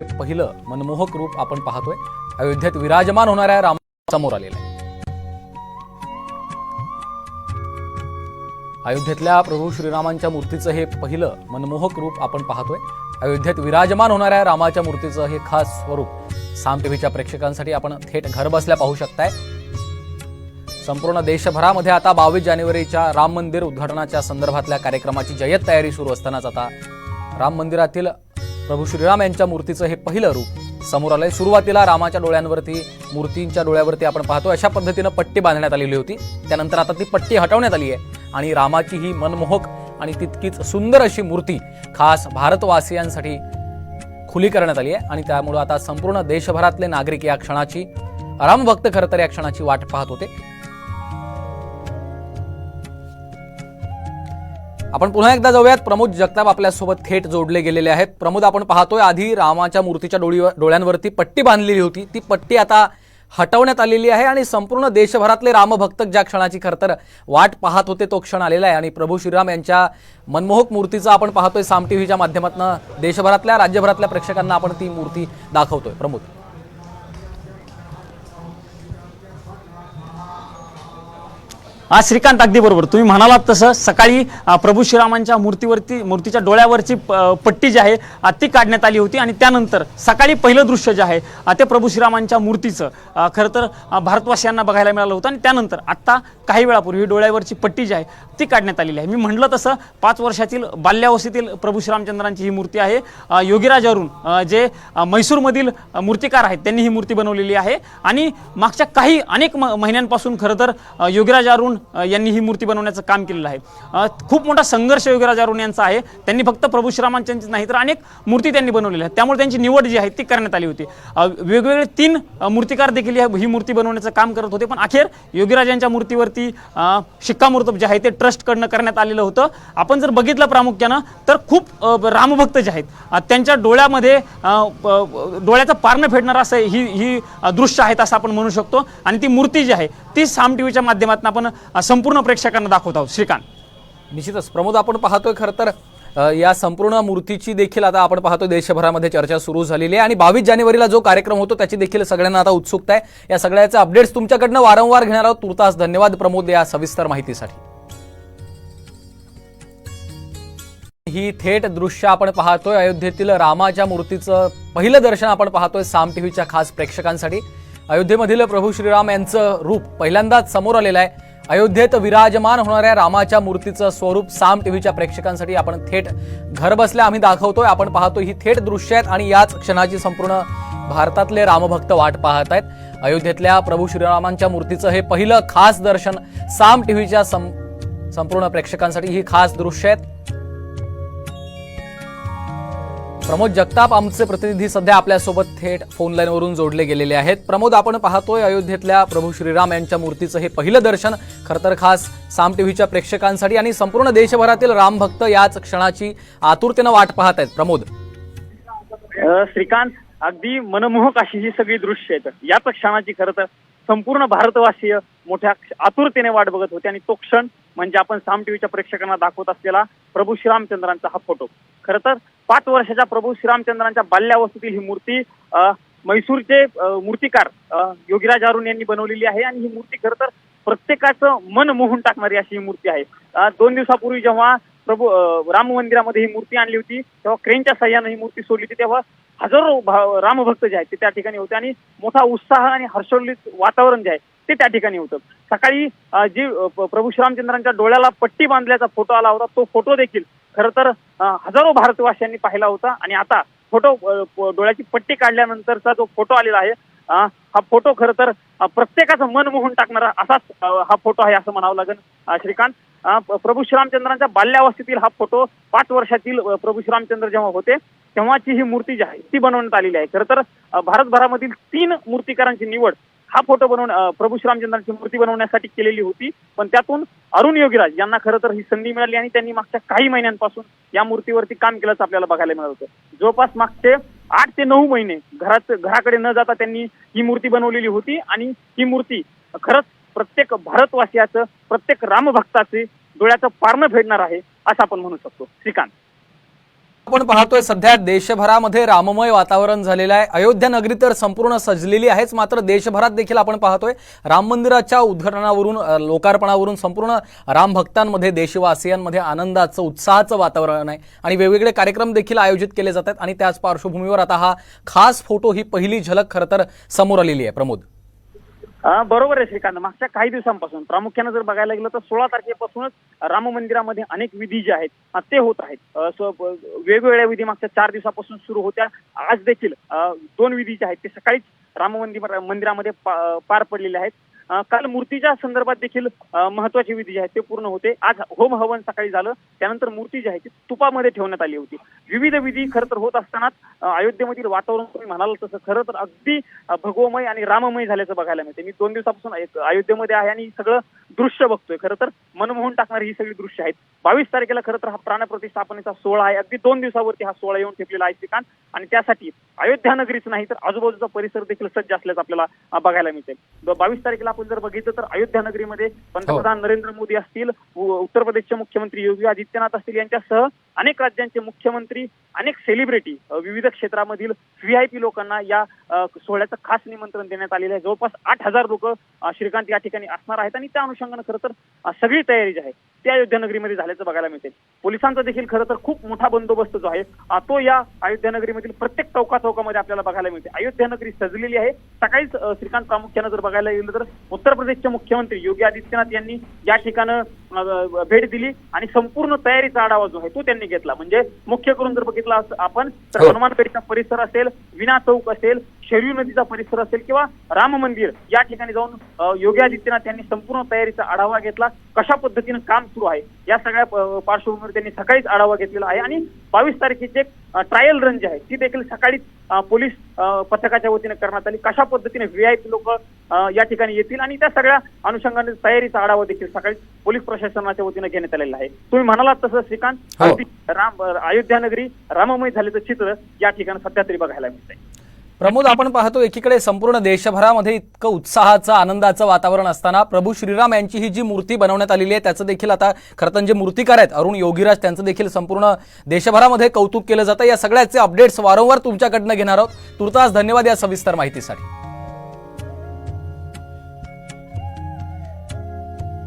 पहिलं मनमोहक रूप आपण पाहतोय. अयोध्येत विराजमान होणाऱ्या राम समोर आलेलं आहे. अयोध्येतल्या प्रभू श्रीरामांच्या मूर्तीचं हे पहिलं मनमोहक रूप आपण पाहतोय. अयोध्येत विराजमान होणाऱ्या रामाच्या मूर्तीचं हे खास स्वरूप साम टीव्हीच्या प्रेक्षकांसाठी आपण थेट घर बसल्या पाहू शकताय. संपूर्ण देशभरामध्ये आता बावीस जानेवारीच्या राम मंदिर उद्घाटनाच्या संदर्भातल्या कार्यक्रमाची जय्यत तयारी सुरू असतानाच आता राम मंदिरातील प्रभू श्रीराम यांच्या मूर्तीचं हे पहिलं रूप. समोर आलंय सुरुवातीला रामाच्या डोळ्यांवरती मूर्तींच्या डोळ्यावरती आपण पाहतो अशा पद्धतीनं पट्टी बांधण्यात आलेली होती. त्यानंतर आता ती पट्टी हटवण्यात आली आहे आणि रामाची ही मनमोहक आणि तितकीच सुंदर अशी मूर्ती खास भारतवासियांसाठी खुली करण्यात आली आहे. आणि त्यामुळं आता संपूर्ण देशभरातले नागरिक या क्षणाची रामभक्त खरं तर या क्षणाची वाट पाहत होते. आपण पुन्हा एकदा जाऊयात. प्रमोद जगताप आपल्यासोबत थेट जोडले गेलेले आहेत. प्रमोद आपण पाहतोय आधी रामाच्या मूर्तीच्या डोळीवर डोळ्यांवरती पट्टी बांधलेली होती. ती पट्टी आता हटवण्यात आलेली आहे आणि संपूर्ण देशभरातले रामभक्त ज्या क्षणाची खरतर वाट पाहत होते तो क्षण आलेला आहे. आणि प्रभू श्रीराम यांच्या मनमोहक मूर्तीचा आपण पाहतोय साम टीव्हीच्या माध्यमातून देशभरातल्या राज्यभरातल्या प्रेक्षकांना आपण ती मूर्ती दाखवतोय. प्रमोद. हा श्रीकांत अगदी बरोबर. तुम्ही म्हणालात तसं सकाळी प्रभू श्रीरामांच्या मूर्तीवरती मूर्तीच्या डोळ्यावरची पट्टी जी आहे ती काढण्यात आली होती आणि त्यानंतर सकाळी पहिलं दृश्य जे आहे ते प्रभू श्रीरामांच्या मूर्तीचं खरं तर भारतवासियांना बघायला मिळालं होतं आणि त्यानंतर आत्ता काही वेळापूर्वी डोळ्यावरची पट्टी जी आहे ती काढण्यात आलेली आहे. मी म्हटलं तसं पाच वर्षातील बाल्यावस्थेतील प्रभू श्रीरामचंद्रांची ही मूर्ती आहे. योगीराज अरुण जे म्हैसूरमधील मूर्तिकार आहेत त्यांनी ही मूर्ती बनवलेली आहे. आणि मागच्या काही अनेक म- महिन्यांपासून खरं तर योगीराज अरुण यांनी ही मूर्ती बनवण्याचं काम केलेलं आहे. खूप मोठा संघर्ष योगीराज अरुण यांचा आहे. त्यांनी फक्त प्रभू श्रीरामांच्यांची नाही तर अनेक मूर्ती त्यांनी बनवलेल्या आहेत. त्यामुळे त्यांची निवड जी आहे ती करण्यात आली होती. वेगवेगळे तीन मूर्तिकार देखील ही मूर्ती बनवण्याचं काम करत होते. पण अखेर योगीराजांच्या मूर्तीवरती शिक्कामोर्तब जे आहे ते ट्रस्टकडनं करण्यात आलेलं होतं. आपण जर बघितलं प्रामुख्यानं तर खूप रामभक्त जे आहेत त्यांच्या डोळ्यामध्ये डोळ्याचं पारणं फेडणार असं ही ही दृश्य आहेत असं आपण म्हणू शकतो. आणि ती मूर्ती जी आहे ती साम टी व्हीच्या माध्यमातून आपण संपूर्ण प्रेक्षकांना दाखवत आहोत. श्रीकांत. निश्चितच. प्रमोद आपण पाहतोय खरं तर या संपूर्ण मूर्तीची देखील आता आपण पाहतोय देशभरामध्ये चर्चा सुरू झालेली आहे आणि बावीस जानेवारीला जो कार्यक्रम होतो त्याची देखील सगळ्यांना आता उत्सुकता आहे. या सगळ्याचे अपडेट्स तुमच्याकडनं वारंवार घेणार आहोत. तुर्तास धन्यवाद प्रमोद या सविस्तर माहितीसाठी. ही थेट दृश्य आपण पाहतोय अयोध्येतील रामाच्या मूर्तीचं पहिलं दर्शन आपण पाहतोय साम टीव्हीच्या खास प्रेक्षकांसाठी. अयोध्येमधील प्रभू श्रीराम यांचं रूप पहिल्यांदाच समोर आलेलं आहे. अयोध्येत विराजमान होणाऱ्या रामाच्या मूर्तीचं स्वरूप साम टीव्हीच्या प्रेक्षकांसाठी आपण थेट घर बसल्या आम्ही दाखवतोय. आपण पाहतो ही थेट दृश्य आहेत आणि याच क्षणाची संपूर्ण भारतातले रामभक्त वाट पाहत आहेत. अयोध्येतल्या प्रभू श्रीरामांच्या मूर्तीचं हे पहिलं खास दर्शन साम टीव्हीच्या सं संपूर्ण प्रेक्षकांसाठी ही खास दृश्य आहेत. प्रमोद जगताप आमचे प्रतिनिधी सध्या आपल्यासोबत थेट फोन लाईनवरून जोडले गेलेले आहेत. प्रमोद आपण पाहतोय अयोध्येतल्या प्रभू श्रीराम यांच्या मूर्तीचं हे पहिलं दर्शन खरतर खास साम टीव्हीच्या प्रेक्षकांसाठी आणि संपूर्ण देशभरातील राम भक्त याच क्षणाची आतुरतेनं वाट पाहत आहेत. प्रमोद. श्रीकांत अगदी मनमोहक अशी ही सगळी दृश्य आहेत. याच क्षणाची खरं तर संपूर्ण भारतवासीय मोठ्या आतुरतेने वाट बघत होते आणि तो क्षण म्हणजे आपण साम टीव्हीच्या प्रेक्षकांना दाखवत असलेला प्रभू श्रीरामचंद्रांचा हा फोटो. खरं तर पाच वर्षाच्या प्रभू श्रीरामचंद्रांच्या बाल्यावस्थेतील ही मूर्ती मैसूरचे म्हैसूरचे मूर्तिकार योगीराज अरुण यांनी बनवलेली आहे आणि ही मूर्ती खरं तर प्रत्येकाचं मन मोहून टाकणारी अशी ही मूर्ती आहे. दोन दिवसापूर्वी जेव्हा प्रभू राम मंदिरामध्ये ही मूर्ती आणली होती तेव्हा क्रेनच्या सह्यानं ही मूर्ती सोडली होती तेव्हा हजारो रामभक्त जे आहेत ते त्या ठिकाणी होते आणि मोठा उत्साह आणि हर्षोल्लित वातावरण जे आहे ते त्या ठिकाणी होतं. सकाळी जी प्रभू श्रीरामचंद्रांच्या डोळ्याला पट्टी बांधल्याचा फोटो आला होता तो फोटो देखील खरं तर हजारो भारतवासियांनी पाहिला होता. आणि आता फोटो डोळ्याची पट्टी काढल्यानंतरचा जो फोटो आलेला आहे हा फोटो खरं तर प्रत्येकाचं मन मोहून टाकणारा असाच हा फोटो आहे असं म्हणावं लागेल श्रीकांत. प्रभू श्रीरामचंद्रांच्या बाल्यावस्थेतील हा फोटो पाच वर्षातील प्रभू श्रीरामचंद्र जेव्हा होते तेव्हाची ही मूर्ती जी आहे ती बनवण्यात आलेली आहे. खरं तर भारतभरामधील तीन मूर्तिकारांची निवड हा फोटो बनवून प्रभू श्रीरामचंद्रांची मूर्ती बनवण्यासाठी केलेली होती. पण त्यातून अरुण योगीराज यांना खरं तर ही संधी मिळाली आणि त्यांनी मागच्या काही महिन्यांपासून या मूर्तीवरती काम केल्याचं आपल्याला बघायला मिळत होतं. जवळपास मागचे आठ ते नऊ महिने घरात घराकडे न जाता त्यांनी ही मूर्ती बनवलेली होती आणि ही मूर्ती खरंच प्रत्येक भारतवासियाचं प्रत्येक रामभक्ताचे डोळ्याचं पारणं फेडणार आहे असं आपण म्हणू शकतो. श्रीकांत. आपण पाहतोय सध्या देशभरामध्ये राममय वातावरण झालेलं आहे. अयोध्या नगरी तर संपूर्ण सजलेली आहेच मात्र देशभरात देखील आपण पाहतोय राम मंदिराच्या उद्घाटनावरून लोकार्पणावरून संपूर्ण राम भक्तांमध्ये देशवासियांमध्ये आनंदाचं उत्साहाचं वातावरण आहे. आणि वेगवेगळे कार्यक्रम देखील आयोजित केले जातात. आणि त्याच पार्श्वभूमीवर आता हा खास फोटो ही पहिली झलक खरं तर समोर आलेली आहे. प्रमोद. बरोबर आहे श्रीकांत. मागच्या काही दिवसांपासून प्रामुख्यानं जर बघायला गेलं तर सोळा तारखेपासूनच राम मंदिरामध्ये अनेक विधी जे आहेत ते होत आहेत. वेगवेगळ्या विधी मागच्या चार दिवसापासून सुरू होत्या. आज देखील दोन विधी जे आहेत ते सकाळीच राम मंदिर मंदिरामध्ये पार पडलेले आहेत. काल मूर्तीच्या संदर्भात देखील महत्त्वाचे विधी जे आहेत ते पूर्ण होते. आज होम हवन सकाळी झालं. त्यानंतर मूर्ती जी आहे ती तुपामध्ये ठेवण्यात आली होती. विविध विधी खरं तर होत असतानाच अयोध्येमधील वातावरण तुम्ही म्हणाल तसं खरं तर अगदी भगवमय आणि राममय झाल्याचं बघायला मिळते. मी दोन दिवसापासून अयोध्येमध्ये आहे आणि सगळं दृश्य बघतोय. खरं तर मनमोहन टाकणारी ही सगळी दृश्य आहेत. बावीस तारखेला खरं तर हा प्राणप्रतिष्ठापनेचा सोहळा आहे. अगदी दोन दिवसावरती हा सोहळा येऊन ठेपलेला आहे श्रीकांत. आणि त्यासाठी अयोध्या नगरीच नाही तर आजूबाजूचा परिसर देखील सज्ज असल्याचं आपल्याला बघायला मिळते बावीस तारखेला आपण जर बघितलं तर अयोध्या नगरीमध्ये पंतप्रधान नरेंद्र मोदी असतील उत्तर प्रदेशचे मुख्यमंत्री योगी आदित्यनाथ असतील यांच्यासह अनेक राज्यांचे मुख्यमंत्री अनेक सेलिब्रिटी विविध क्षेत्रामधील व्हीआयपी लोकांना या सोहळ्याचं खास निमंत्रण देण्यात आलेलं आहे. जवळपास आठ हजार लोक श्रीकांत या ठिकाणी असणार आहेत आणि त्या अनुषंगानं खरं तर सगळी तयारी जी आहे ती अयोध्या नगरीमध्ये झाल्याचं बघायला मिळते पोलिसांचा देखील खरं तर खूप मोठा बंदोबस्त जो आहे तो या अयोध्या नगरीमधील प्रत्येक चौका चौकामध्ये आपल्याला बघायला मिळते अयोध्या नगरी सजलेली आहे. सकाळीच श्रीकांत प्रामुख्यानं जर बघायला गेलं तर उत्तर प्रदेशचे मुख्यमंत्री योगी आदित्यनाथ यांनी या ठिकाणं भेट दिली आणि संपूर्ण तयारीचा आढावा जो आहे तो त्यांनी घेतला. म्हणजे मुख्य करून जर बघितला आपण तर हो. हनुमानपेठचा परिसर असेल विना चौक असेल शरयू नदीचा परिसर असेल किंवा राम मंदिर या ठिकाणी जाऊन योगी आदित्यनाथ यांनी संपूर्ण तयारीचा आढावा घेतला. कशा पद्धतीनं काम सुरू आहे? या सगळ्या पार्श्वभूमीवर त्यांनी सकाळीच आढावा घेतलेला आहे. आणि बावीस तारखेची ट्रायल रन जी आहे ती देखील सकाळीच पोलीस पथकाच्या वतीने करण्यात आली. कशा पद्धतीने व्हीआयपी लोक या ठिकाणी येतील? आणि त्या सगळ्या अनुषंगाने तयारीचा आढावा देखील सकाळी पोलीस प्रशासनाच्या वतीने घेण्यात आलेला आहे. तुम्ही म्हणालात तसं श्रीकांत? हो. राम अयोध्या नगरी राममय झाल्याचं चित्र या ठिकाणी सध्या तरी बघायला मिळतंय. प्रमोद आपण पाहतो एकीकडे संपूर्ण देशभरामध्ये इतकं उत्साहाचं आनंदाचं वातावरण असताना प्रभू श्रीराम यांची ही जी मूर्ती बनवण्यात आलेली आहे त्याचं देखील आता खरं तर जे मूर्तिकार आहेत अरुण योगीराज त्यांचं देखील संपूर्ण देशभरामध्ये कौतुक केलं जातं. या सगळ्याचे अपडेट्स वारंवार तुमच्याकडनं घेणार आहोत. तुर्तास धन्यवाद या सविस्तर माहितीसाठी.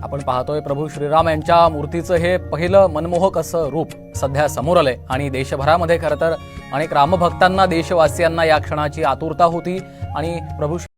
आपण पाहतोय प्रभू श्रीराम यांच्या मूर्तीचं हे पहिलं मनमोहक असं रूप सध्या समोर आलंय आणि देशभरामध्ये खरं तर अनेक रामभक्तांना देशवासियांना या क्षणाची आतुरता होती आणि प्रभू